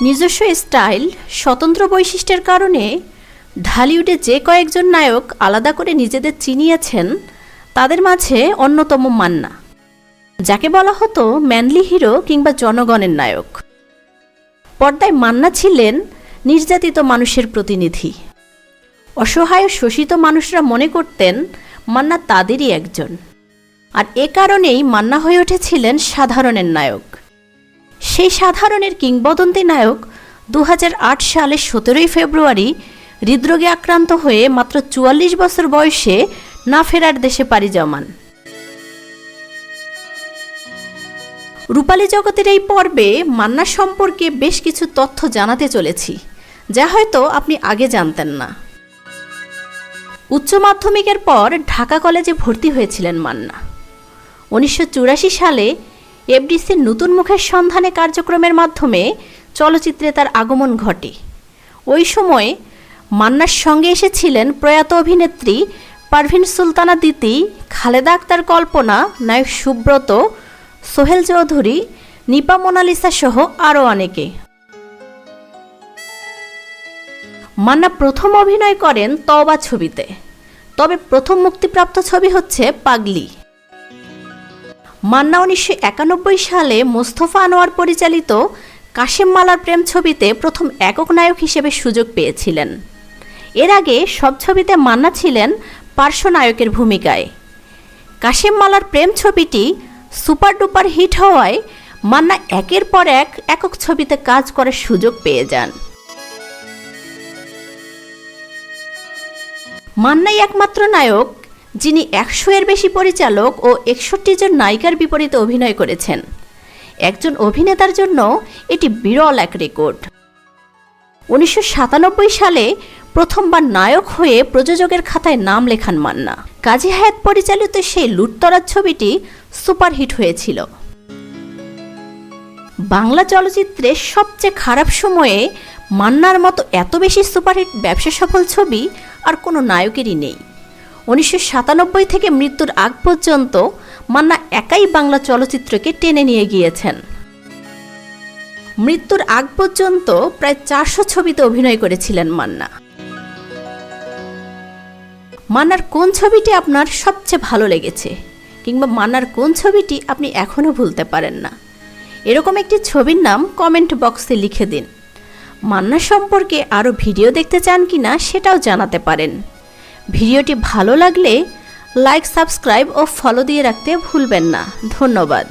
নিজস্ব স্টাইল, স্বতন্ত্র বৈশিষ্ট্যের কারণে ঢালিউডে যে কয়েকজন নায়ক আলাদা করে নিজেদের চিনিয়েছেন, তাদের মাঝে অন্যতম মান্না। যাকে বলা হতো ম্যানলি হিরো কিংবা জনগণের নায়ক। পর্দায় মান্না ছিলেন নির্যাতিত মানুষের প্রতিনিধি। অসহায় শোষিত মানুষরা মনে করতেন মান্না তাদেরই একজন। আর এ কারণেই মান্না হয়ে উঠেছিলেন সাধারণের নায়ক। সেই সাধারণের কিংবদন্তি নায়ক দু হাজার আট সালের সতেরোই ফেব্রুয়ারি হৃদরোগে আক্রান্ত হয়ে মাত্র চুয়াল্লিশ বছর বয়সে না ফেরার দেশে পাড়ি জমান। রূপালী জগতের এই পর্বে মান্না সম্পর্কে বেশ কিছু তথ্য জানাতে চলেছি, যা হয়তো আপনি আগে জানতেন না। উচ্চ মাধ্যমিকের পর ঢাকা কলেজে ভর্তি হয়েছিলেন মান্না। উনিশশো চুরাশি সালে এফডিসির নতুন মুখের সন্ধানে কার্যক্রমের মাধ্যমে চলচ্চিত্রে তার আগমন ঘটে। ওই সময় মান্নার সঙ্গে এসেছিলেন প্রয়াত অভিনেত্রী পারভিন সুলতানা দিতি, খালেদা আক্তার কল্পনা, নায়ক সুব্রত, সোহেল চৌধুরী, নিপা মোনালিসা সহ আরও অনেকে। মান্না প্রথম অভিনয় করেন তওবা ছবিতে। তবে প্রথম মুক্তিপ্রাপ্ত ছবি হচ্ছে পাগলি। মান্না উনিশশো একানব্বই সালে মোস্তফা আনোয়ার পরিচালিত কাশেম মালার প্রেম ছবিতে প্রথম একক নায়ক হিসেবে সুযোগ পেয়েছিলেন। এর আগে সব ছবিতে মান্না ছিলেন পার্শ্ব নায়কের ভূমিকায়। কাশেম মালার প্রেম ছবিটি সুপার ডুপার হিট হওয়ায় মান্না একের পর এক একক ছবিতে কাজ করার সুযোগ পেয়ে যান। মান্নাই একমাত্র নায়ক যিনি একশো এর বেশি পরিচালক ও একষট্টি জন নায়িকার বিপরীতে অভিনয় করেছেন। একজন অভিনেতার জন্য এটি বিরল এক রেকর্ড। উনিশশো সাতানব্বই সালে প্রথমবার নায়ক হয়ে প্রযোজকের খাতায় নাম লেখান মান্না। কাজী হায়াত পরিচালিত সেই লুটতরার ছবিটি সুপারহিট হয়েছিল। বাংলা চলচ্চিত্রের সবচেয়ে খারাপ সময়ে মান্নার মতো এত বেশি সুপারহিট ব্যবসা সফল ছবি আর কোনো নায়কেরই নেই। উনিশশো সাতানব্বই থেকে মৃত্যুর আগ পর্যন্ত মান্না একাই বাংলা চলচ্চিত্রকে টেনে নিয়ে গিয়েছেন। মৃত্যুর আগ পর্যন্ত প্রায় চারশো ছবিতে অভিনয় করেছিলেন মান্না। মান্নার কোন ছবিটি আপনার সবচেয়ে ভালো লেগেছে কিংবা মান্নার কোন ছবিটি আপনি এখনও ভুলতে পারেন না? এরকম একটি ছবির নাম কমেন্ট বক্সে লিখে দিন। মান্না সম্পর্কে আরও ভিডিও দেখতে চান কি না সেটাও জানাতে পারেন। ভিডিওটি ভালো লাগলে লাইক সাবস্ক্রাইব ও ফলো দিয়ে রাখতে ভুলবেন না। ধন্যবাদ।